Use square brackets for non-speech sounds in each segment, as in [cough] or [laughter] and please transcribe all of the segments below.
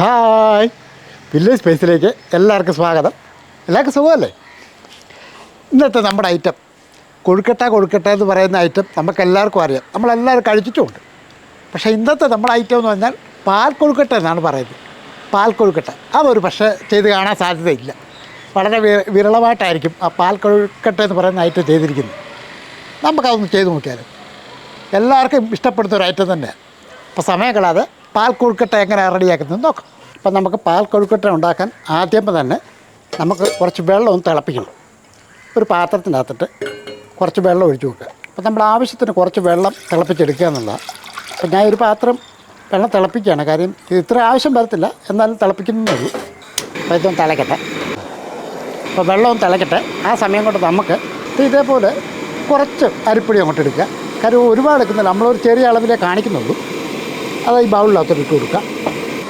Hi. Village സ്പേസിലേക്ക് എല്ലാവർക്കും സ്വാഗതം. എല്ലാവർക്കും സുഖമല്ലേ? ഇന്നത്തെ നമ്മുടെ ഐറ്റം കൊഴുക്കട്ട കൊഴുക്കട്ട എന്ന് പറയുന്ന ഐറ്റം നമുക്ക് എല്ലാവർക്കും അറിയാം. നമ്മളെല്ലാവരും കഴിച്ചിട്ടുമുണ്ട്. പക്ഷേ ഇന്നത്തെ നമ്മുടെ ഐറ്റം എന്ന് പറഞ്ഞാൽ പാൽ കൊഴുക്കട്ട എന്നാണ് പറയുന്നത്. പാൽ കൊഴുക്കട്ട. അതൊരു പക്ഷേ ചെയ്ത് കാണാൻ സാധ്യതയില്ല. വളരെ വിരളമായിട്ടായിരിക്കും ആ പാൽ കൊഴുക്കട്ട എന്ന് പറയുന്ന ഐറ്റം ചെയ്തിരിക്കുന്നത്. നമുക്കതൊന്ന് ചെയ്ത് നോക്കിയാലും. എല്ലാവർക്കും ഇഷ്ടപ്പെടുന്ന ഒരു ഐറ്റം തന്നെയാണ്. അപ്പോൾ സമയം കളാതെ പാൽ കൊഴുക്കട്ട എങ്ങനെ റെഡിയാക്കുന്നത് നോക്കാം. അപ്പം നമുക്ക് പാൽ കൊഴുക്കട്ട ഉണ്ടാക്കാൻ ആദ്യം തന്നെ നമുക്ക് കുറച്ച് വെള്ളം ഒന്ന് തിളപ്പിക്കണം. ഒരു പാത്രത്തിനകത്തിട്ട് കുറച്ച് വെള്ളം ഒഴിച്ച് വെക്കുക അപ്പം നമ്മൾ ആവശ്യത്തിന് കുറച്ച് വെള്ളം തിളപ്പിച്ചെടുക്കുക എന്നുള്ളതാണ്. അപ്പം ഞാൻ ഒരു പാത്രം വെള്ളം തിളപ്പിക്കുകയാണ്. കാര്യം ഇത് ഇത്ര ആവശ്യം വരത്തില്ല. എന്നാലും തിളപ്പിക്കുന്നേ ഉള്ളൂ. അപ്പോൾ ഇതൊന്ന് തിളക്കട്ടെ. അപ്പോൾ വെള്ളവും തിളക്കട്ടെ. ആ സമയം കൊണ്ട് നമുക്ക് ഇത് ഇതേപോലെ കുറച്ച് അരിപ്പൊടി അങ്ങോട്ട് എടുക്കുക. കാര്യം ഒരുപാട് എടുക്കുന്നില്ല. നമ്മളൊരു ചെറിയ അളവിലേ കാണിക്കുന്നുള്ളൂ. അത് ഈ ബൗളിനകത്തോട്ട് ഇട്ട് കൊടുക്കുക.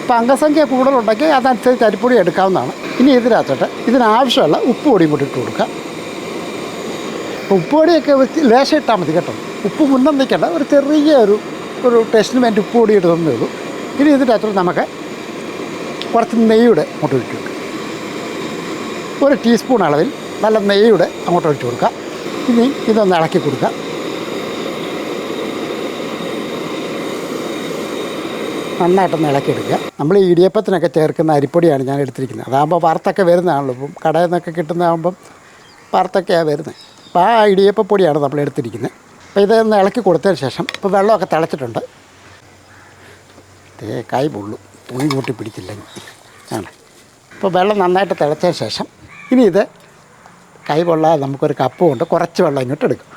അപ്പോൾ അംഗസംഖ്യ കൂടുതലുണ്ടെങ്കിൽ അതനുസരിച്ച് അരിപ്പൊടി എടുക്കാവുന്നതാണ്. ഇനി ഇതിനകത്തോട്ട് ഇതിനാവശ്യമുള്ള ഉപ്പ് പൊടിയും കൂടി ഇട്ട് കൊടുക്കുക. ഉപ്പ് പൊടിയൊക്കെ ലേശം ഇട്ടാൽ മതി കേട്ടോ. ഉപ്പ് മുന്നം നിൽക്കേണ്ട ഒരു ചെറിയ ഒരു ഒരു ടേസ്റ്റിന് വേണ്ടി ഉപ്പ് പൊടി ഇടുന്നതേ ഉള്ളൂ. ഇനി ഇതിന്റെ അകത്തോട്ട് നമുക്ക് കുറച്ച് നെയ്യുടെ അങ്ങോട്ട് ഒഴിച്ചു കൊടുക്കുക ഒരു ടീസ്പൂൺ അളവിൽ നല്ല നെയ്യുടെ അങ്ങോട്ട് ഒഴിച്ചു കൊടുക്കുക ഇനി ഇതൊന്ന് ഇളക്കി കൊടുക്കുക നന്നായിട്ടൊന്ന് ഇളക്കിയെടുക്കുക. നമ്മൾ ഇടിയപ്പത്തിനൊക്കെ ചേർക്കുന്ന അരിപ്പൊടിയാണ് ഞാൻ എടുത്തിരിക്കുന്നത്. അതാകുമ്പോൾ വറുത്തൊക്കെ വരുന്നതാണല്ലോ. ഇപ്പം കടയിൽ നിന്നൊക്കെ കിട്ടുന്നതാകുമ്പം വറുത്തൊക്കെയാണ് വരുന്നത്. അപ്പോൾ ആ ഇടിയപ്പപ്പൊടിയാണ് നമ്മൾ എടുത്തിരിക്കുന്നത്. അപ്പോൾ ഇതൊന്ന് ഇളക്കി കൊടുത്തതിന് ശേഷം ഇപ്പോൾ വെള്ളമൊക്കെ തിളച്ചിട്ടുണ്ട്. തേക്കായി പൊള്ളും. തുണി കൂട്ടി പിടിച്ചില്ലെങ്കിൽ ആണ്? ഇപ്പോൾ വെള്ളം നന്നായിട്ട് തിളച്ചതിന് ശേഷം ഇനി ഇത് കൈ കൊള്ളാതെ നമുക്കൊരു കപ്പ് കൊണ്ട് കുറച്ച് വെള്ളം ഇങ്ങോട്ട് എടുക്കും.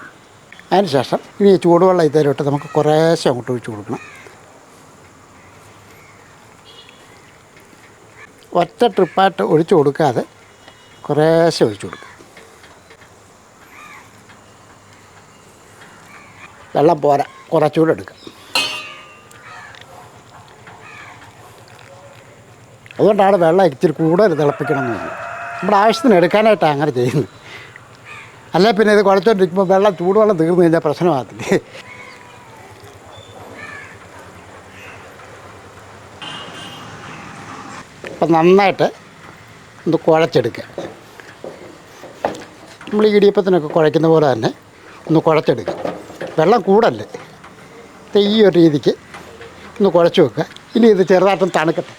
അതിന് ശേഷം ഇനി ചൂടുവെള്ളം ഇതിലോട്ട് നമുക്ക് കുറേശ്ശെ അങ്ങോട്ട് ഒഴിച്ച് കൊടുക്കണം. ഒറ്റ ട്രിപ്പായിട്ട് ഒഴിച്ചു കൊടുക്കാതെ കുറേശ്ശെ ഒഴിച്ചു കൊടുക്കുക വെള്ളം പോരാ കുറച്ചുകൂടെ എടുക്കുക അതുകൊണ്ടാണ് വെള്ളം ഇച്ചിരി കൂടുതൽ തിളപ്പിക്കണം എന്ന് പറഞ്ഞത്. നമ്മുടെ ആവശ്യത്തിന് എടുക്കാനായിട്ടാണ് അങ്ങനെ ചെയ്യുന്നത്. അല്ല പിന്നെ ഇത് കുഴച്ചോണ്ടിരിക്കുമ്പോൾ വെള്ളം ചൂടുവെള്ളം തീർന്നു കഴിഞ്ഞാൽ പ്രശ്നമാകത്തില്ലേ? അപ്പം നന്നായിട്ട് ഒന്ന് കുഴച്ചെടുക്കുക. നമ്മൾ ഈ ഇടിയപ്പത്തിനൊക്കെ കുഴയ്ക്കുന്ന പോലെ തന്നെ ഒന്ന് കുഴച്ചെടുക്കുക. വെള്ളം കൂടല്ലേ? ഈ ഒരു രീതിക്ക് ഒന്ന് കുഴച്ച് വെക്കുക. ഇനി ഇത് ചെറുതായിട്ടും തണുക്കട്ടെ.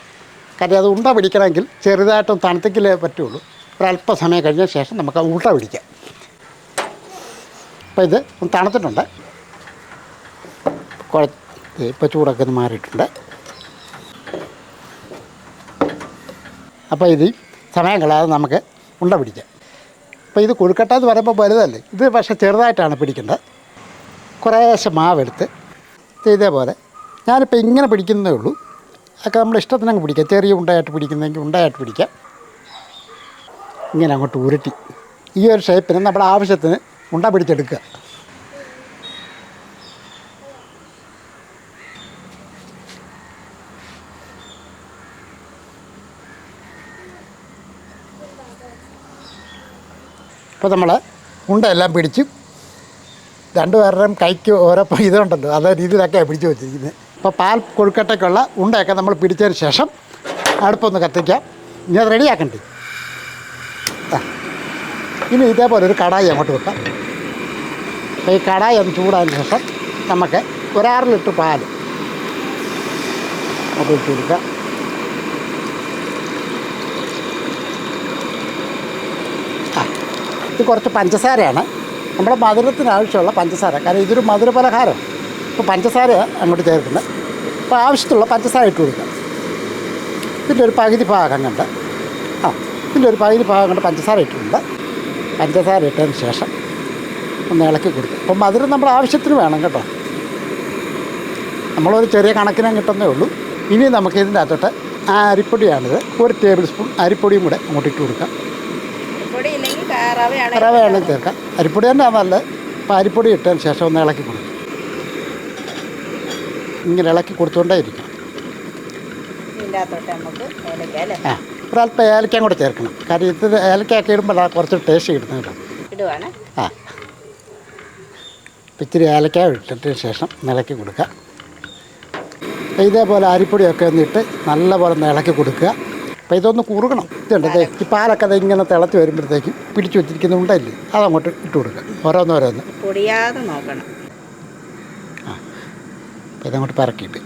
കാര്യം അത് ഉണ്ട പിടിക്കണമെങ്കിൽ ചെറുതായിട്ടും തണുത്തിക്കലേ പറ്റുള്ളൂ. ഒരല്പ സമയം കഴിഞ്ഞ ശേഷം നമുക്ക് ഉണ്ട പിടിക്കാം. അപ്പോൾ ഇത് ഒന്ന് തണുത്തിട്ടുണ്ട്. കുഴ ഇപ്പോൾ ചൂടൊക്കെ ഒന്ന് മാറിയിട്ടുണ്ട്. അപ്പോൾ ഇത് സമയം കളയാതെ നമുക്ക് ഉണ്ട പിടിക്കാം. അപ്പോൾ ഇത് കൊഴുക്കട്ട എന്ന് പറയുമ്പോൾ വലുതല്ലേ? ഇത് പക്ഷേ ചെറുതായിട്ടാണ് പിടിക്കേണ്ടത്. കുറേശ്ശെ മാവെടുത്ത് ഇത് ഇതേപോലെ ഞാനിപ്പോൾ ഇങ്ങനെ പിടിക്കുന്നതേ ഉള്ളൂ. അതൊക്കെ നമ്മുടെ ഇഷ്ടത്തിനങ്ങ് പിടിക്കാം. ചെറിയ ഉണ്ടയായിട്ട് പിടിക്കുന്നെങ്കിൽ ഉണ്ടയായിട്ട് പിടിക്കാം. ഇങ്ങനെ അങ്ങോട്ട് ഉരുട്ടി. ഈ ഒരു ഷേപ്പിന് നമ്മുടെ ആവശ്യത്തിന് ഉണ്ട പിടിച്ചെടുക്കുക. ഇപ്പോൾ നമ്മൾ ഉണ്ടയെല്ലാം പിടിച്ച് രണ്ടുപേരുടെയും കൈക്ക് ഓരോ ഇതുണ്ടല്ലോ അതേ രീതിയിലൊക്കെയാണ് പിടിച്ച് വെച്ചിരിക്കുന്നത് അപ്പോൾ പാൽ കൊഴുക്കട്ടയ്ക്കുള്ള ഉണ്ടയൊക്കെ നമ്മൾ പിടിച്ചതിന് ശേഷം അടുപ്പൊന്ന് കത്തിക്കാം. ഇനി അത് റെഡിയാക്കണ്ടേ. ഇനി ഇതേപോലെ ഒരു കടായി അങ്ങോട്ട് വെക്കാം. അപ്പോൾ ഈ കടായി ഒന്ന് ചൂടായതിന് ശേഷം നമുക്ക് ഒരാറ് ലിറ്റർ പാൽ അങ്ങോട്ട് വെച്ച് കൊടുക്കാം. ഇത് കുറച്ച് പഞ്ചസാരയാണ്. നമ്മുടെ മധുരത്തിന് ആവശ്യമുള്ള പഞ്ചസാര. കാരണം ഇതൊരു മധുര പലഹാരം. ഇപ്പോൾ പഞ്ചസാര അങ്ങോട്ട് ചേർക്കുന്നത് അപ്പോൾ ആവശ്യത്തിലുള്ള പഞ്ചസാര ഇട്ട് കൊടുക്കുക ഇതിന്റെ ഒരു പകുതി ഭാഗം കണ്ട് ആ ഇതിന്റെ ഒരു പകുതി ഭാഗം കണ്ട് പഞ്ചസാര ഇട്ടിട്ടുണ്ട്. പഞ്ചസാര ഇട്ടതിന് ശേഷം ഒന്ന് ഇളക്കി കൊടുക്കും. അപ്പം മധുരം നമ്മൾ ആവശ്യത്തിന് വേണം കേട്ടോ. നമ്മളൊരു ചെറിയ കണക്കിനെ കിട്ടുന്നേ ഉള്ളൂ. ഇനി നമുക്ക് ഇതിന്റെ അകത്തോട്ട് ആ അരിപ്പൊടിയാണിത്. ഒരു ടേബിൾ സ്പൂൺ അരിപ്പൊടിയും കൂടെ അങ്ങോട്ട് ഇട്ട് കൊടുക്കാം. റവയാണ് ചേർക്കാം അരിപ്പൊടി തന്നെ നല്ലത്. അപ്പോൾ അരിപ്പൊടി ഇട്ടതിന് ശേഷം ഒന്ന് ഇളക്കി കൊടുക്കും. ഇങ്ങനെ ഇളക്കി കൊടുത്തുകൊണ്ടേ ഇരിക്കണം ആ ഒരല്പം ഏലക്കയും കൂടെ ചേർക്കണം. കാര്യം ഇത് ഏലക്കയൊക്കെ ഇടുമ്പോൾ കുറച്ച് ടേസ്റ്റ് കിട്ടുന്നത് കേട്ടോ ഇടുവാണ്. ആ. ഇച്ചിരി ഏലക്ക ഇട്ടിട്ടതിന് ശേഷം ഇളക്കി കൊടുക്കുക ഇതേപോലെ അരിപ്പൊടിയൊക്കെ ഒന്നിട്ട് നല്ലപോലെ ഒന്ന് ഇളക്കി കൊടുക്കുക. അപ്പോൾ ഇതൊന്ന് കുറുകണം. ഇതുണ്ടേ ഈ പാലൊക്കെ അത് ഇങ്ങനെ തിളച്ച് വരുമ്പോഴത്തേക്കും പിടിച്ചു വെച്ചിരിക്കുന്ന ഉണ്ടല്ലേ അതങ്ങോട്ട് ഇട്ട് കൊടുക്കുക. ഓരോന്നോരോന്ന് പൊടിയാതെ നോക്കണം. അപ്പോൾ ഇതങ്ങോട്ട് പറക്കിയിട്ട്.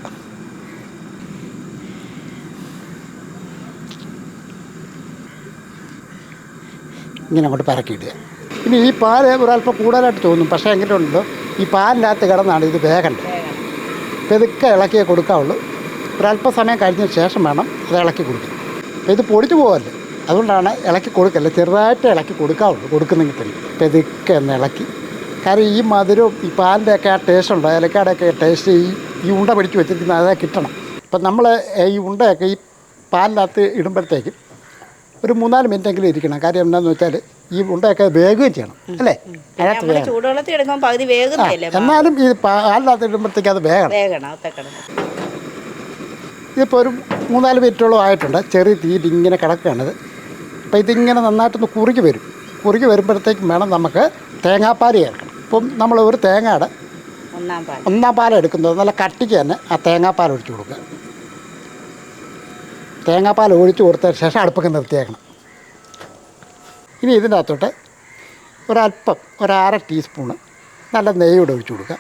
ഇങ്ങനെ അങ്ങോട്ട് പറക്കിയിടുക. ഇനി ഈ പാൽ ഒരല്പം കൂടുതലായിട്ട് തോന്നും പക്ഷേ എങ്ങനെയുണ്ടല്ലോ ഈ പാലിനകത്ത് കിടന്നാണ് ഇത് വേഗണ്ടത് ഇപ്പം പെതുക്കെ ഇളക്കിയേ കൊടുക്കാവുള്ളൂ. ഒരല്പ സമയം കഴിഞ്ഞ ശേഷം വേണം അത് ഇളക്കി അപ്പോൾ ഇത് പൊടിച്ചു പോകല്ലേ അതുകൊണ്ടാണ് ഇളക്കി കൊടുക്കല്ലേ ചെറുതായിട്ട് ഇളക്കി കൊടുക്കാവുള്ളൂ. കൊടുക്കുന്നെങ്കിൽ തന്നെ. പെതുക്കെ ഒന്ന് ഇളക്കി. കാരണം ഈ മധുരവും ഈ പാലിന്റെ ഒക്കെ ആ ടേസ്റ്റ് ഉണ്ട്? ഏലക്കാടൊക്കെ ടേസ്റ്റ് ഈ ഈ ഉണ്ട പിടിച്ച് വെച്ചിരിക്കുന്ന അതേ കിട്ടണം. അപ്പം നമ്മൾ ഈ ഉണ്ടയൊക്കെ ഈ പാലിനകത്ത് ഇടുമ്പോഴത്തേക്കും ഒരു മൂന്നാൽ മിനിറ്റ് എങ്കിലും ഇരിക്കണം. കാര്യം എന്താണെന്ന് വെച്ചാൽ ഈ ഉണ്ടയൊക്കെ വേഗം ചെയ്യണം. അല്ലേ? അതിനകത്ത് എന്നാലും ഈ പാലിനകത്ത് ഇടുമ്പോഴത്തേക്ക് അത് വേഗം ഇതിപ്പോൾ ഒരു മൂന്നാൽ മിനിറ്റോളം ആയിട്ടുണ്ട്. ചെറിയ തീയിൽ ഇങ്ങനെ കിടക്കുകയാണിത്. അപ്പോൾ ഇതിങ്ങനെ നന്നായിട്ടൊന്ന് കുറുകി വരും. കുറുകി വരുമ്പോഴത്തേക്കും വേണം നമുക്ക് തേങ്ങാപ്പാൽ ചേർക്കണം. ഇപ്പം നമ്മൾ ഒരു തേങ്ങയുടെ ഒന്നാം പാൽ ഒന്നാം പാൽ എടുക്കുന്നത്. നല്ല കട്ടിക്ക് തന്നെ ആ തേങ്ങാപ്പാൽ ഒഴിച്ചു കൊടുക്കുക. തേങ്ങാപ്പാൽ ഒഴിച്ചു കൊടുത്തതിന് ശേഷം അടുപ്പൊക്കെ നിർത്തിയേക്കണം. ഇനി ഇതിന്റെ അകത്തോട്ട് ഒരല്പം ഒരര ടീസ്പൂണ് നല്ല നെയ്യോടെ ഒഴിച്ചു കൊടുക്കുക.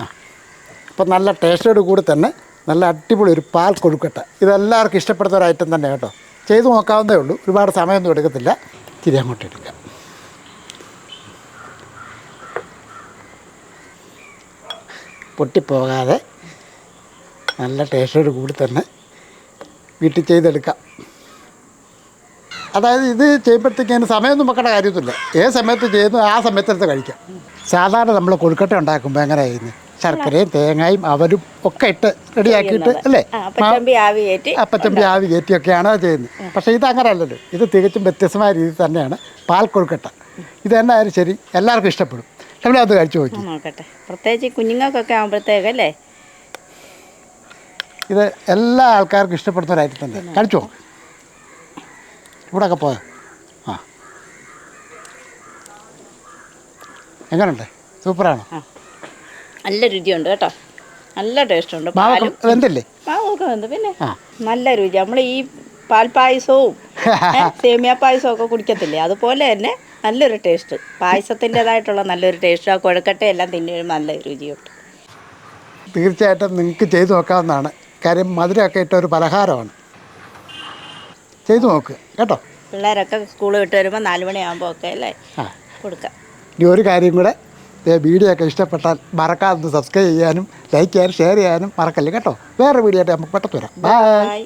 ആ. അപ്പം നല്ല ടേസ്റ്റോട് കൂടി തന്നെ നല്ല അടിപൊളി ഒരു പാൽ കൊഴുക്കട്ട. ഇതെല്ലാവർക്കും ഇഷ്ടപ്പെടുന്ന ഒരു ഐറ്റം തന്നെ കേട്ടോ. ചെയ്ത് നോക്കാവുന്നതേ ഉള്ളൂ. ഒരുപാട് സമയമൊന്നും എടുക്കത്തില്ല. തിരി അങ്ങോട്ട് എടുക്കുക പൊട്ടിപ്പോകാതെ നല്ല ടേസ്റ്റോട് കൂടി തന്നെ വീട്ടിൽ ചെയ്തെടുക്കാം. അതായത് ഇത് ചെയ്യുമ്പോഴത്തേക്കും സമയമൊന്നും വെക്കേണ്ട കാര്യമൊന്നുമില്ല. ഏത് സമയത്ത് ചെയ്യുന്നു ആ സമയത്തെടുത്ത് കഴിക്കാം. സാധാരണ നമ്മൾ കൊഴുക്കട്ട ഉണ്ടാക്കുമ്പോൾ എങ്ങനെയായിരുന്നു ശർക്കരയും തേങ്ങയും അവരും ഒക്കെ ഇട്ട് റെഡിയാക്കിയിട്ട് അല്ലേ? അപ്പത്തമ്പി ആവി കയറ്റി അപ്പച്ചമ്പി ആവി കയറ്റിയൊക്കെയാണ് അത് ചെയ്യുന്നത്. പക്ഷേ ഇത് അങ്ങനെ അല്ലല്ലോ ഇത് തികച്ചും വ്യത്യസ്തമായ രീതി തന്നെയാണ്. പാൽ കൊഴുക്കട്ട. ഇത് തന്നെ ആയാലും ശരി എല്ലാവർക്കും ഇഷ്ടപ്പെടും. നമ്മൾ അത് കഴിച്ചു നോക്കി? നോക്കട്ടെ. പ്രത്യേകിച്ച് കുഞ്ഞുങ്ങൾക്കൊക്കെ ആകുമ്പോഴത്തേക്കല്ലേ ഇത് എല്ലാ ആൾക്കാർക്കും ഇഷ്ടപ്പെടുന്ന ഒരു ഐറ്റം തന്നെ കഴിച്ചോ ഇവിടെയൊക്കെ പോയോ? ആ. എങ്ങനെയുണ്ട് സൂപ്പറാണോ? നല്ല രുചിയുണ്ട് കേട്ടോ. നല്ല ടേസ്റ്റുണ്ട്. പാലും വെന്തല്ലേ? മാവൊക്കെ വെന്ത്. പിന്നെ. നല്ല രുചി. നമ്മൾ ഈ പാൽപ്പായസവും [laughs] സേമിയ പായസവും ഒക്കെ കുടിക്കത്തില്ലേ? അതുപോലെ തന്നെ നല്ലൊരു ടേസ്റ്റ്. പായസത്തിന്റെതായിട്ടുള്ള നല്ലൊരു ടേസ്റ്റ്. ആ കുഴക്കട്ടയെല്ലാം തിന്നുമ്പോൾ നല്ല രുചിയുണ്ട്. തീർച്ചയായിട്ടും നിങ്ങൾക്ക് ചെയ്തു നോക്കാവുന്നതാണ്. കാര്യം മധുരമൊക്കെ ഇട്ട ഒരു പലഹാരമാണ്. ചെയ്തു നോക്ക് കേട്ടോ? പിള്ളേരൊക്കെ സ്കൂൾ വിട്ട് വരുമ്പോൾ നാല് മണിയാകുമ്പോൾ ഒക്കെ അല്ലേ? കൊടുക്കാം. ഇനി ഒരു കാര്യം കൂടെ വീഡിയോ ഒക്കെ ഇഷ്ടപ്പെട്ടാൽ മറക്കാതെ സബ്സ്ക്രൈബ് ചെയ്യാനും ലൈക്ക് ചെയ്യാനും ഷെയർ ചെയ്യാനും മറക്കല്ലേ കേട്ടോ? വേറെ വീഡിയോ ആയിട്ട് നമുക്ക് പെട്ടെന്ന് വരാം. Bye bye